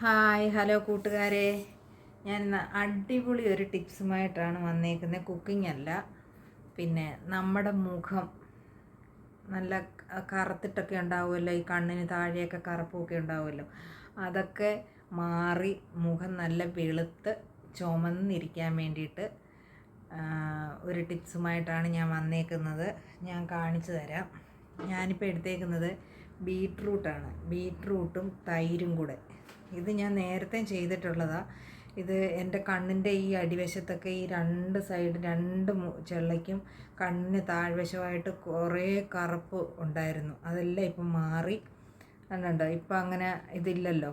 Hi hello കൂട്ടുകാരെ. ഞാൻ അടിപൊളി ഒരു ടിപ്സുമായിട്ടാണ് വന്നേക്കുന്നത്. കുക്കിംഗ് അല്ല പിന്നെ നമ്മുടെ മുഖം നല്ല കറുത്തിട്ടൊക്കെ ഉണ്ടാവുമല്ലോ ഈ കണ്ണിന് താഴെയൊക്കെ കറുപ്പൊക്കെ ഉണ്ടാവുമല്ലോ. അതൊക്കെ മാറി മുഖം നല്ല വെളുത്ത് ചുമന്നിരിക്കാൻ വേണ്ടിയിട്ട് ഒരു ടിപ്സുമായിട്ടാണ് ഞാൻ വന്നേക്കുന്നത്. ഞാൻ കാണിച്ചു തരാം. ഞാനിപ്പോൾ എടുത്തേക്കുന്നത് ബീട്രൂട്ടാണ് ബീട്രൂട്ടും തൈരും കൂടെ. ഇത് ഞാൻ നേരത്തെ ചെയ്തിട്ടുള്ളതാണ് ഇത് എന്റെ കണ്ണിന്റെ ഈ അടിവശത്തൊക്കെ ഈ രണ്ട് സൈഡ് രണ്ട് ചെള്ളയ്ക്കും കണ്ണിന് താഴ്വശമായിട്ട് കുറേ കറുപ്പ് ഉണ്ടായിരുന്നു. അതെല്ലാം ഇപ്പം മാറി. കണ്ടുണ്ടോ ഇപ്പം അങ്ങനെ ഇതില്ലല്ലോ.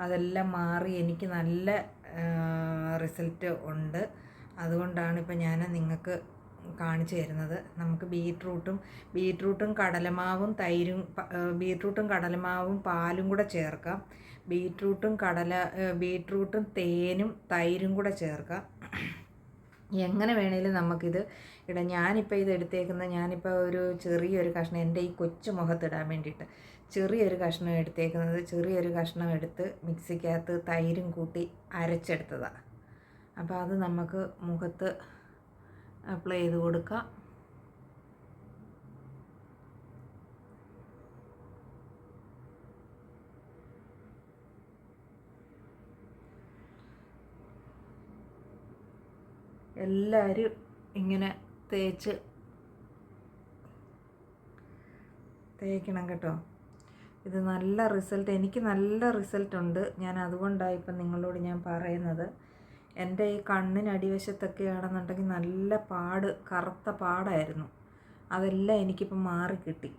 അതെല്ലാം മാറി എനിക്ക് നല്ല റിസൾട്ട് ഉണ്ട്. അതുകൊണ്ടാണ് ഇപ്പം ഞാൻ നിങ്ങൾക്ക് കാണിച്ചു തരുന്നത്. നമുക്ക് ബീട്രൂട്ടും ബീട്രൂട്ടും കടലമാവും തൈരും ബീട്രൂട്ടും കടലമാവും പാലും കൂടെ ചേർക്കാം. ബീട്രൂട്ടും കടല ബീറ്റ്റൂട്ടും തേനും തൈരും കൂടെ ചേർക്കുക എങ്ങനെ വേണേലും നമുക്കിത് ഇടാം. ഞാനിപ്പോൾ ഇത് എടുത്തേക്കുന്ന ഞാനിപ്പോൾ ഒരു ചെറിയൊരു കഷ്ണം എന്റെ ഈ കൊച്ചു മുഖത്തിടാൻ വേണ്ടിയിട്ട് ചെറിയൊരു കഷ്ണം എടുത്തേക്കുന്നത് ചെറിയൊരു കഷ്ണം എടുത്ത് മിക്സിക്കകത്ത് തൈരും കൂട്ടി അരച്ചെടുത്തതാണ് അപ്പോൾ അത് നമുക്ക് മുഖത്ത് അപ്ലൈ ചെയ്ത് കൊടുക്കാം. എല്ലാവരും ഇങ്ങനെ തേച്ച് തേക്കണം കേട്ടോ. ഇത് നല്ല റിസൾട്ട് എനിക്ക് നല്ല റിസൾട്ട് ഉണ്ട് ഞാൻ അതുകൊണ്ടാണ് ഇപ്പം നിങ്ങളോട് ഞാൻ പറയുന്നത്. എന്റെ ഈ കണ്ണിന് അടിവശത്തൊക്കെ ആണെന്നുണ്ടെങ്കിൽ നല്ല പാട് കറുത്ത പാടായിരുന്നു. അതെല്ലാം എനിക്കിപ്പം മാറിക്കിട്ടി.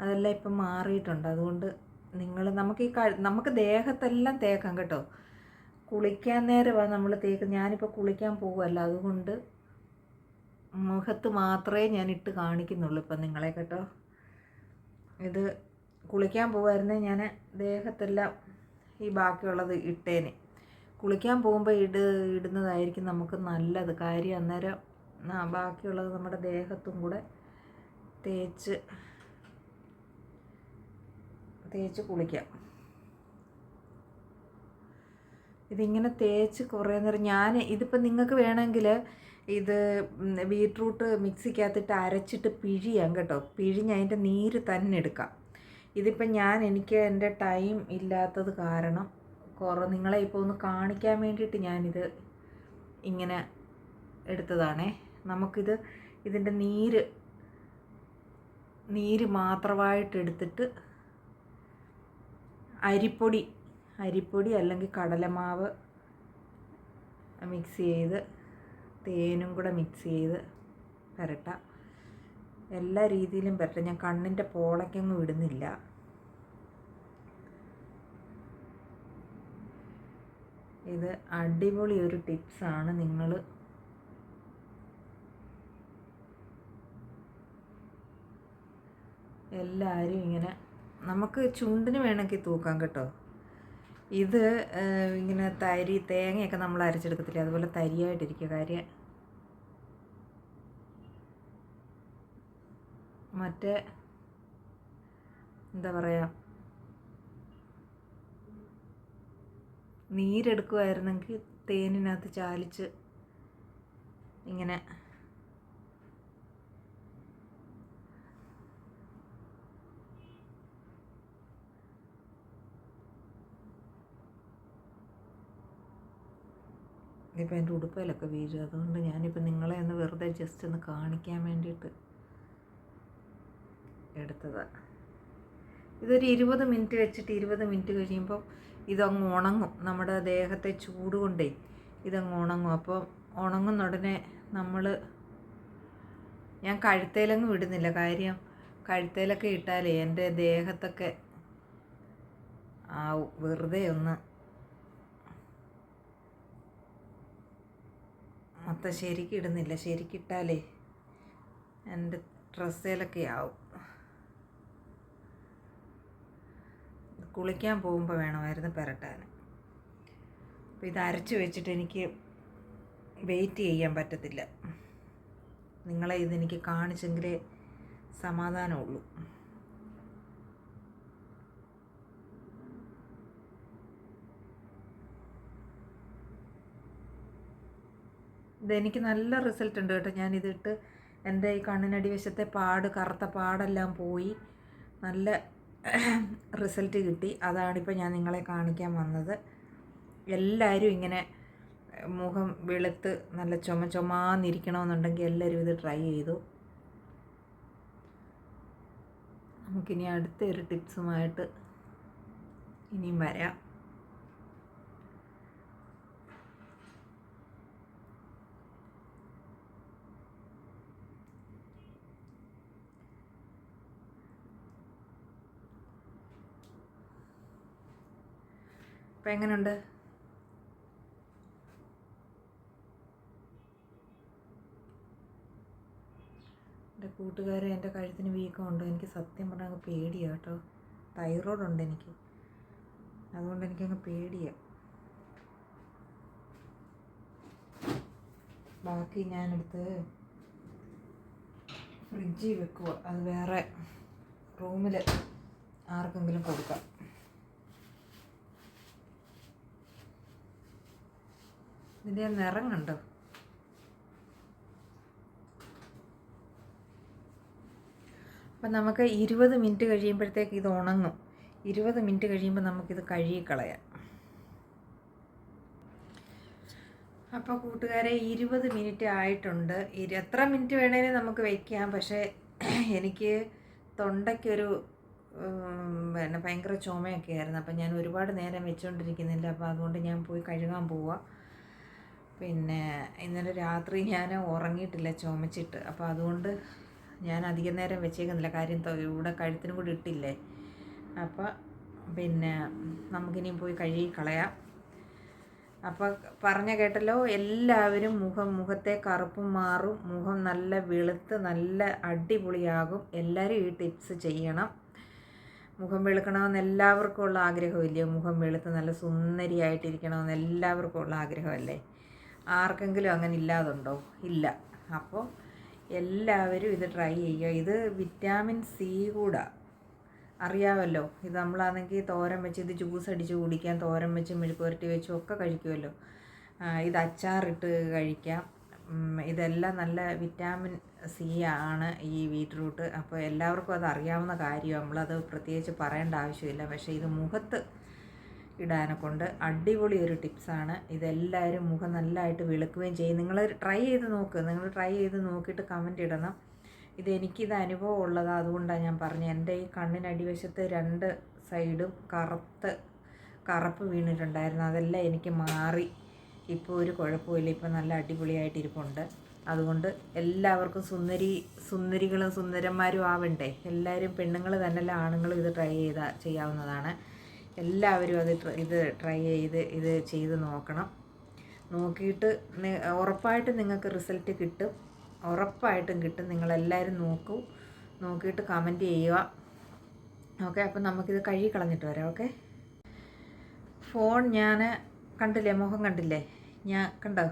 അതെല്ലാം ഇപ്പം മാറിയിട്ടുണ്ട്. അതുകൊണ്ട് നിങ്ങൾ നമുക്ക് ഈ നമുക്ക് ദേഹത്തെല്ലാം തേക്കാം കേട്ടോ. കുളിക്കാൻ നേരമാണ് നമ്മൾ തേക്ക് ഞാനിപ്പോൾ കുളിക്കാൻ പോകുമല്ല അതുകൊണ്ട് മുഖത്ത് മാത്രമേ ഞാൻ ഇട്ട് കാണിക്കുന്നുള്ളൂ ഇപ്പം നിങ്ങളെ കേട്ടോ. ഇത് കുളിക്കാൻ പോകുമായിരുന്നേ ഞാൻ ദേഹത്തെല്ലാം ഈ ബാക്കിയുള്ളത് ഇട്ടേനെ. കുളിക്കാൻ പോകുമ്പോൾ ഇട് ഇടുന്നതായിരിക്കും നമുക്ക് നല്ലത്. കാര്യം അന്നേരം ബാക്കിയുള്ളത് നമ്മുടെ ദേഹത്തും കൂടെ തേച്ച് തേച്ച് കുളിക്കാം. ഇതിങ്ങനെ തേച്ച് കുറേ നേരം ഞാൻ ഇതിപ്പോൾ നിങ്ങൾക്ക് വേണമെങ്കിൽ ഇത് ബീട്രൂട്ട് മിക്സിക്കകത്തിട്ട് അരച്ചിട്ട് പിഴിയാം കേട്ടോ. പിഴിഞ്ഞ് അതിന്റെ നീര് തന്നെ എടുക്കാം. ഇതിപ്പോൾ ഞാൻ എനിക്ക് എന്റെ ടൈം ഇല്ലാത്തത് കാരണം കുറേ നിങ്ങളെ ഇപ്പോൾ ഒന്ന് കാണിക്കാൻ വേണ്ടിയിട്ട് ഞാനിത് ഇങ്ങനെ എടുത്തതാണേ. നമുക്കിത് ഇതിന്റെ നീര് നീര് മാത്രമായിട്ട് എടുത്തിട്ട് അരിപ്പൊടി അരിപ്പൊടി അല്ലെങ്കിൽ കടലമാവ് മിക്സ് ചെയ്ത് തേനും കൂടെ മിക്സ് ചെയ്ത് പുരട്ടാം. എല്ലാ രീതിയിലും പുരട്ടാം. ഞാൻ കണ്ണിന്റെ പോളയ്ക്കൊന്നും ഇടുന്നില്ല ഇത് അടിപൊളി ഒരു ടിപ്സാണ് നിങ്ങൾ എല്ലാവരും ഇങ്ങനെ നമുക്ക് ചുണ്ടിന് വേണമെങ്കിൽ തൂക്കാം കേട്ടോ. ഇത് ഇങ്ങനെ തരി തേങ്ങയൊക്കെ നമ്മൾ അരച്ചെടുക്കത്തില്ല? അതുപോലെ തരിയായിട്ടിരിക്കുക കാര്യം മറ്റേ എന്താ പറയുക നീരെടുക്കുമായിരുന്നെങ്കിൽ തേനിനകത്ത് ചാലിച്ച് ഇങ്ങനെ ഇതിപ്പോൾ എന്റെ ഉടുപ്പയിലൊക്കെ വീഴും. അതുകൊണ്ട് ഞാനിപ്പോൾ നിങ്ങളെ ഒന്ന് വെറുതെ ജസ്റ്റ് ഒന്ന് കാണിക്കാൻ വേണ്ടിയിട്ട് എടുത്തതാണ് ഇതൊരു ഇരുപത് മിനിറ്റ് വെച്ചിട്ട് ഇരുപത് മിനിറ്റ് കഴിയുമ്പോൾ ഇതങ്ങ് ഉണങ്ങും. നമ്മുടെ ദേഹത്തെ ചൂട് കൊണ്ടേ ഇതങ്ങ് ഉണങ്ങും. അപ്പോൾ ഉണങ്ങുന്ന ഉടനെ നമ്മൾ ഞാൻ കഴുത്തേലങ്ങ് വിടുന്നില്ല. കാര്യം കഴുത്തേലൊക്കെ ഇട്ടാലേ എന്റെ ദേഹത്തൊക്കെ ആവും. വെറുതെ ഒന്ന് മൊത്തം ശരിക്കും ഇടുന്നില്ല. ശരിക്കിട്ടാലേ എന്റെ ഡ്രസ്സിലൊക്കെ ആവും. കുളിക്കാൻ പോകുമ്പോൾ വേണമായിരുന്നു പുരട്ടാൻ. അപ്പോൾ ഇത് അരച്ച് വെച്ചിട്ട് എനിക്ക് വെയിറ്റ് ചെയ്യാൻ പറ്റത്തില്ല. നിങ്ങളെ ഇതെനിക്ക് കാണിച്ചെങ്കിലേ സമാധാനമുള്ളൂ. ഇതെനിക്ക് നല്ല റിസൾട്ട് ഉണ്ട് കേട്ടോ. ഞാനിതിട്ട് എന്റെ ഈ കണ്ണിനടി വശത്തെ പാട് കറുത്ത പാടെല്ലാം പോയി. നല്ല റിസൾട്ട് കിട്ടി. അതാണിപ്പോൾ ഞാൻ നിങ്ങളെ കാണിക്കാൻ വന്നത്. എല്ലാവരും ഇങ്ങനെ മുഖം വെളുത്ത് നല്ല ചുമ ചുമാന്നിരിക്കണമെന്നുണ്ടെങ്കിൽ എല്ലാവരും ഇത് ട്രൈ ചെയ്തു. നമുക്കിനി അടുത്ത ഒരു ടിപ്സുമായിട്ട് ഇനിയും വരാം. അപ്പം എങ്ങനെയുണ്ട് എന്റെ കൂട്ടുകാരെ എന്റെ കഴുത്തിന് വീക്കമുണ്ട് എനിക്ക് സത്യം പറഞ്ഞാൽ അങ്ങ് പേടിയാണ് കേട്ടോ. തൈറോയ്ഡ് ഉണ്ട് എനിക്ക്. അതുകൊണ്ട് എനിക്കങ്ങ് പേടിയാണ് ബാക്കി ഞാനെടുത്ത് ഫ്രിഡ്ജിൽ വെക്കുക അത് വേറെ റൂമിൽ ആർക്കെങ്കിലും കൊടുക്കാം. ഇതിന്റെ നിറം കണ്ടോ? അപ്പം നമുക്ക് ഇരുപത് മിനിറ്റ് കഴിയുമ്പോഴത്തേക്ക് ഇത് ഉണങ്ങും. ഇരുപത് മിനിറ്റ് കഴിയുമ്പോൾ നമുക്കിത് കഴുകിക്കളയാം. അപ്പോൾ കൂട്ടുകാരെ ഇരുപത് മിനിറ്റ് ആയിട്ടുണ്ട്. എത്ര മിനിറ്റ് വേണേലും നമുക്ക് വയ്ക്കാം പക്ഷേ എനിക്ക് തൊണ്ടയ്ക്കൊരു പിന്നെ ഭയങ്കര ചുമയൊക്കെ ആയിരുന്നു. അപ്പം ഞാൻ ഒരുപാട് നേരം വെച്ചുകൊണ്ടിരിക്കുന്നില്ല അപ്പോൾ അതുകൊണ്ട് ഞാൻ പോയി കഴുകാൻ പോവുക പിന്നെ ഇന്നലെ രാത്രി ഞാൻ ഉറങ്ങിയിട്ടില്ല ചുമച്ചിട്ട്. അപ്പോൾ അതുകൊണ്ട് ഞാൻ അധികം നേരം വെച്ചേക്കുന്നില്ല. കാര്യം ഇവിടെ കഴുത്തിനും കൂടി ഇട്ടില്ലേ? അപ്പോൾ പിന്നെ നമുക്കിനി പോയി കഴുകി കളയാം. അപ്പോൾ പറഞ്ഞ കേട്ടല്ലോ എല്ലാവരും മുഖം മുഖത്തെ കറുപ്പും മാറും മുഖം നല്ല വെളുത്ത് നല്ല അടിപൊളിയാകും. എല്ലാവരും ഈ ടിപ്സ് ചെയ്യണം. മുഖം വെളുക്കണമെന്ന് എല്ലാവർക്കും ഉള്ള ആഗ്രഹമില്ലയോ മുഖം വെളുത്ത് നല്ല സുന്ദരിയായിട്ടിരിക്കണമെന്ന് എല്ലാവർക്കും ഉള്ള ആഗ്രഹമല്ലേ? ആർക്കെങ്കിലും അങ്ങനെ ഇല്ലാതുണ്ടോ? ഇല്ല. അപ്പോൾ എല്ലാവരും ഇത് ട്രൈ ചെയ്യുക. ഇത് വിറ്റാമിൻ സി കൂടാ. അറിയാമല്ലോ ഇത് നമ്മളാണെങ്കിൽ തോരൻ വെച്ച് ഇത് ജ്യൂസ് അടിച്ച് കുടിക്കാം തോരൻ വെച്ച് മെഴുക്കുവരട്ടി വെച്ചും ഒക്കെ കഴിക്കുമല്ലോ. ഇത് അച്ചാറിട്ട് കഴിക്കാം. ഇതെല്ലാം നല്ല വിറ്റാമിൻ സി ആണ് ഈ ബീറ്റ്റൂട്ട്. അപ്പോൾ എല്ലാവർക്കും അത് അറിയാവുന്ന കാര്യമാണ്. നമ്മളത് പ്രത്യേകിച്ച് പറയേണ്ട ആവശ്യമില്ല. പക്ഷേ ഇത് മുഖത്ത് ഇടാനെ കൊണ്ട് അടിപൊളി ഒരു ടിപ്സാണ്. ഇതെല്ലാവരും മുഖം നല്ലതായിട്ട് വെളുക്കുകയും ചെയ്യും. നിങ്ങൾ ട്രൈ ചെയ്ത് നോക്ക്. നിങ്ങൾ ട്രൈ ചെയ്ത് നോക്കിയിട്ട് കമന്റ് ഇടണം. ഇത് എനിക്കിത് അനുഭവം ഉള്ളതാണ് അതുകൊണ്ടാണ് ഞാൻ പറഞ്ഞത്. എന്റെ ഈ കണ്ണിനടിവശത്ത് രണ്ട് സൈഡും കറുത്ത് കറുപ്പ് വീണിട്ടുണ്ടായിരുന്നു. അതെല്ലാം എനിക്ക് മാറി. ഇപ്പോൾ ഒരു കുഴപ്പമില്ല ഇപ്പോൾ നല്ല അടിപൊളിയായിട്ട് ഇരിപ്പുണ്ട് അതുകൊണ്ട് എല്ലാവർക്കും സുന്ദരി സുന്ദരികളും സുന്ദരന്മാരും ആവണ്ടേ? എല്ലാവരും പെണ്ണുങ്ങൾ തന്നെയല്ല ആണുങ്ങളും ഇത് ട്രൈ ചെയ്താൽ ചെയ്യാവുന്നതാണ്. എല്ലാവരും അത് ഇത് ട്രൈ ചെയ്ത് ഇത് ചെയ്ത് നോക്കണം. നോക്കിയിട്ട് ഉറപ്പായിട്ടും നിങ്ങൾക്ക് റിസൾട്ട് കിട്ടും. ഉറപ്പായിട്ടും കിട്ടും. നിങ്ങളെല്ലാവരും നോക്കൂ. നോക്കിയിട്ട് കമന്റ് ചെയ്യുക. ഓക്കെ അപ്പം നമുക്കിത് കഴുകി കളഞ്ഞിട്ട് വരാം. ഓക്കെ? ഫോൺ ഞാൻ കണ്ടില്ലേ? മുഖം കണ്ടില്ലേ? ഞാൻ കണ്ടോ?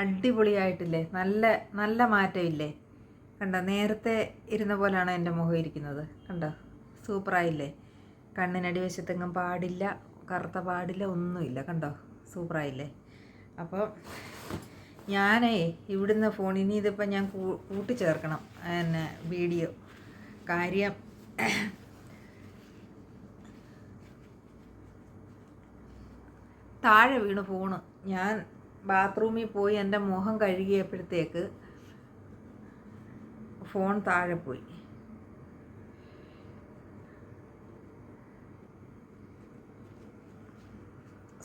അടിപൊളിയായിട്ടില്ലേ? നല്ല നല്ല മാറ്റമില്ലേ? കണ്ടോ? നേരത്തെ ഇരുന്ന പോലെയാണ് എന്റെ മുഖം ഇരിക്കുന്നത്. കണ്ടോ? സൂപ്പറായില്ലേ? കണ്ണിനടി വശത്തെങ്ങും പാടില്ല കറുത്ത പാടില്ല ഒന്നുമില്ല. കണ്ടോ? സൂപ്പറായില്ലേ? അപ്പോൾ ഞാനേ ഇവിടുന്ന് ഇനി ഇതിപ്പോൾ ഞാൻ കൂട്ടിച്ചേർക്കണം. എന്നെ വീഡിയോ കാര്യം. താഴെ വീണ് ഫോണ് ഞാൻ ബാത്റൂമിൽ പോയി എന്റെ മുഖം കഴുകിയപ്പോഴത്തേക്ക് ഫോൺ താഴെ പോയി.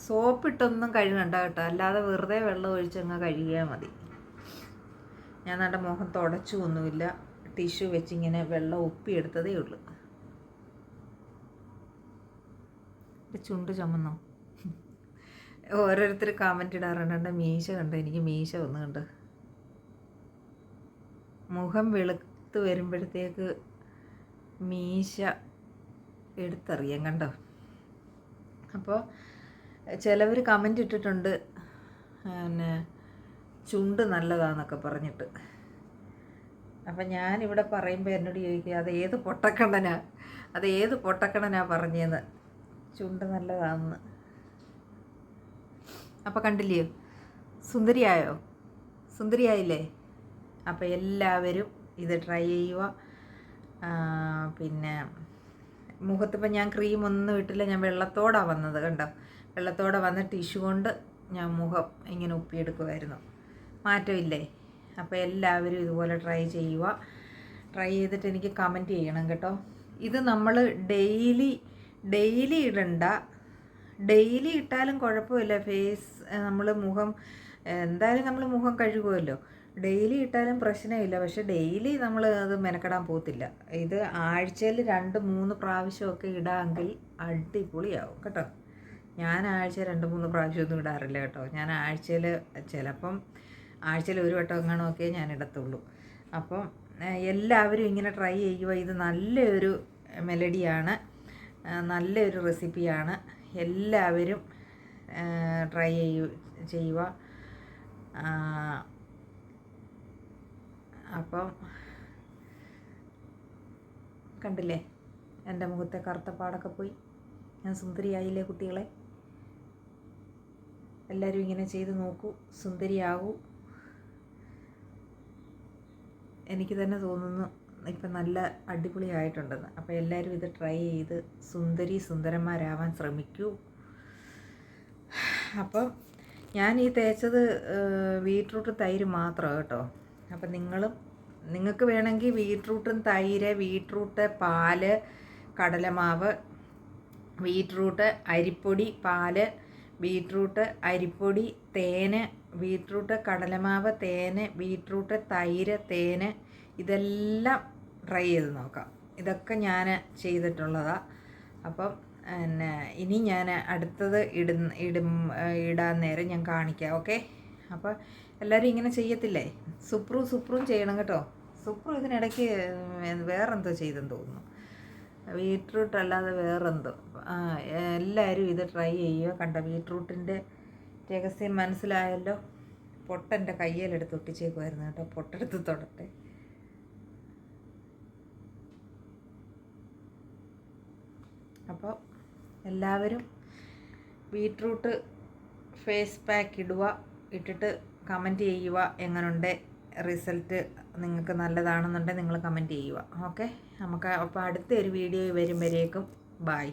സോപ്പിട്ടൊന്നും കഴുകണ്ട കേട്ടോ. അല്ലാതെ വെറുതെ വെള്ളം ഒഴിച്ചങ്ങ് കഴുകിയാൽ മതി. ഞാൻ എന്റെ മുഖം തുടച്ചു ഒന്നുമില്ല. ടിഷ്യൂ വെച്ചിങ്ങനെ വെള്ളം ഒപ്പിയെടുത്തതേ ഉള്ളൂ. ചുണ്ട് ചുമന്നോ? ഓരോരുത്തർ കമന്റ് ഇടാറുണ്ട്. എന്റെ മീശ കണ്ടോ? എനിക്ക് മീശ ഒന്ന് കണ്ട് മുഖം വെളുത്ത് വരുമ്പോഴത്തേക്ക് മീശ എടുത്തറിയാം കണ്ടോ? അപ്പോൾ ചിലവർ കമന്റ് ഇട്ടിട്ടുണ്ട്. പിന്നെ ചുണ്ട് നല്ലതാന്നൊക്കെ പറഞ്ഞിട്ട്. അപ്പം ഞാനിവിടെ പറയുമ്പോൾ എന്നോട് ചോദിക്കുക അത് ഏത് പൊട്ടക്കണ്ണനാ? അത് ഏത് പൊട്ടക്കണ്ണനാ പറഞ്ഞതെന്ന് ചുണ്ട് നല്ലതാണെന്ന് അപ്പം കണ്ടില്ലയോ സുന്ദരിയായോ? സുന്ദരിയായില്ലേ? അപ്പം എല്ലാവരും ഇത് ട്രൈ ചെയ്യുക. പിന്നെ മുഖത്തിപ്പോൾ ഞാൻ ക്രീം ഒന്നും ഇട്ടില്ല ഞാൻ വെള്ളത്തോടാണ് വന്നത് കണ്ടോ? വെള്ളത്തോടെ വന്ന ടിഷ്യൂ കൊണ്ട് ഞാൻ മുഖം ഇങ്ങനെ ഉപ്പിയെടുക്കുമായിരുന്നു മാറ്റമില്ലേ? അപ്പോൾ എല്ലാവരും ഇതുപോലെ ട്രൈ ചെയ്യുക. ട്രൈ ചെയ്തിട്ട് എനിക്ക് കമന്റ് ചെയ്യണം കേട്ടോ. ഇത് നമ്മൾ ഡെയിലി ഡെയിലി ഇടണ്ട. ഡെയിലി ഇട്ടാലും കുഴപ്പമില്ല. ഫേസ് നമ്മൾ മുഖം എന്തായാലും നമ്മൾ മുഖം കഴുകുമല്ലോ. ഡെയിലി ഇട്ടാലും പ്രശ്നമില്ല. പക്ഷെ ഡെയിലി നമ്മൾ അത് മെനക്കെടാൻ പോകത്തില്ല. ഇത് ആഴ്ചയിൽ രണ്ട് മൂന്ന് പ്രാവശ്യമൊക്കെ ഇടാമെങ്കിൽ അടിപൊളിയാവും കേട്ടോ. ഞാൻ ആഴ്ച രണ്ട് മൂന്ന് പ്രാവശ്യമൊന്നും ഇടാറില്ല കേട്ടോ. ഞാൻ ആഴ്ചയിൽ ചിലപ്പം ആഴ്ചയിൽ ഒരു വട്ടം എങ്ങാനൊക്കെ ഞാൻ ഇടത്തുള്ളൂ. അപ്പം എല്ലാവരും ഇങ്ങനെ ട്രൈ ചെയ്യുക. ഇത് നല്ലൊരു മെലഡിയാണ്. നല്ലൊരു റെസിപ്പിയാണ്. എല്ലാവരും ട്രൈ ചെയ്യൂ ചെയ്യുക. അപ്പം കണ്ടില്ലേ? എന്റെ മുഖത്തെ കറുത്ത പാടൊക്കെ പോയി. ഞാൻ സുന്ദരിയായില്ലേ കുട്ടികളെ? എല്ലാവരും ഇങ്ങനെ ചെയ്ത് നോക്കൂ സുന്ദരിയാകൂ. എനിക്ക് തന്നെ തോന്നുന്നു ഇപ്പം നല്ല അടിപൊളിയായിട്ടുണ്ടെന്ന്. അപ്പോൾ എല്ലാവരും ഇത് ട്രൈ ചെയ്ത് സുന്ദരി സുന്ദരന്മാരാവാൻ ശ്രമിക്കൂ. അപ്പം ഞാൻ ഈ തേച്ചത് ബീട്രൂട്ട് തൈര് മാത്രം കേട്ടോ. അപ്പം നിങ്ങളും നിങ്ങൾക്ക് വേണമെങ്കിൽ ബീട്രൂട്ടും തൈര് ബീട്രൂട്ട് പാൽ കടലമാവ് ബീട്രൂട്ട് അരിപ്പൊടി പാൽ ബീട്രൂട്ട് അരിപ്പൊടി തേന് ബീട്രൂട്ട് കടലമാവ് തേന് ബീട്രൂട്ട് തൈര് തേന്. ഇതെല്ലാം ട്രൈ ചെയ്ത് നോക്കാം. ഇതൊക്കെ ഞാൻ ചെയ്തിട്ടുള്ളതാണ് അപ്പം പിന്നെ ഇനി ഞാൻ അടുത്തത് ഇടുന്ന ഇടും ഇടാൻ നേരം ഞാൻ കാണിക്കാം ഓക്കെ? അപ്പോൾ എല്ലാവരും ഇങ്ങനെ ചെയ്യത്തില്ലേ? സുപ്രു സുപ്രും ചെയ്യണം കേട്ടോ. സുപ്രു ഇതിനിടയ്ക്ക് വേറെന്തോ ചെയ്തെന്ന് തോന്നുന്നു. ബീട്രൂട്ട് അല്ലാതെ വേറെന്തോ. ആ എല്ലാവരും ഇത് ട്രൈ ചെയ്യുക. കണ്ട ബീട്രൂട്ടിന്റെ രഹസ്യം മനസ്സിലായല്ലോ. പൊട്ടെന്റെ കയ്യിലെടുത്ത് ഒട്ടിച്ചേക്കുമായിരുന്നു കേട്ടോ. പൊട്ടെടുത്ത് തൊടട്ടെ. അപ്പോൾ എല്ലാവരും ബീട്രൂട്ട് ഫേസ് പാക്ക് ഇടുക. ഇട്ടിട്ട് കമന്റ് ചെയ്യുക. എങ്ങനെയുണ്ട് റിസൾട്ട് നിങ്ങൾക്ക് നല്ലതാണെന്നുണ്ടെങ്കിൽ നിങ്ങൾ കമന്റ് ചെയ്യുക. ഓക്കെ? നമുക്ക് അപ്പോൾ അടുത്ത ഒരു വീഡിയോ വരുമ്പോഴേക്കും. ബായ്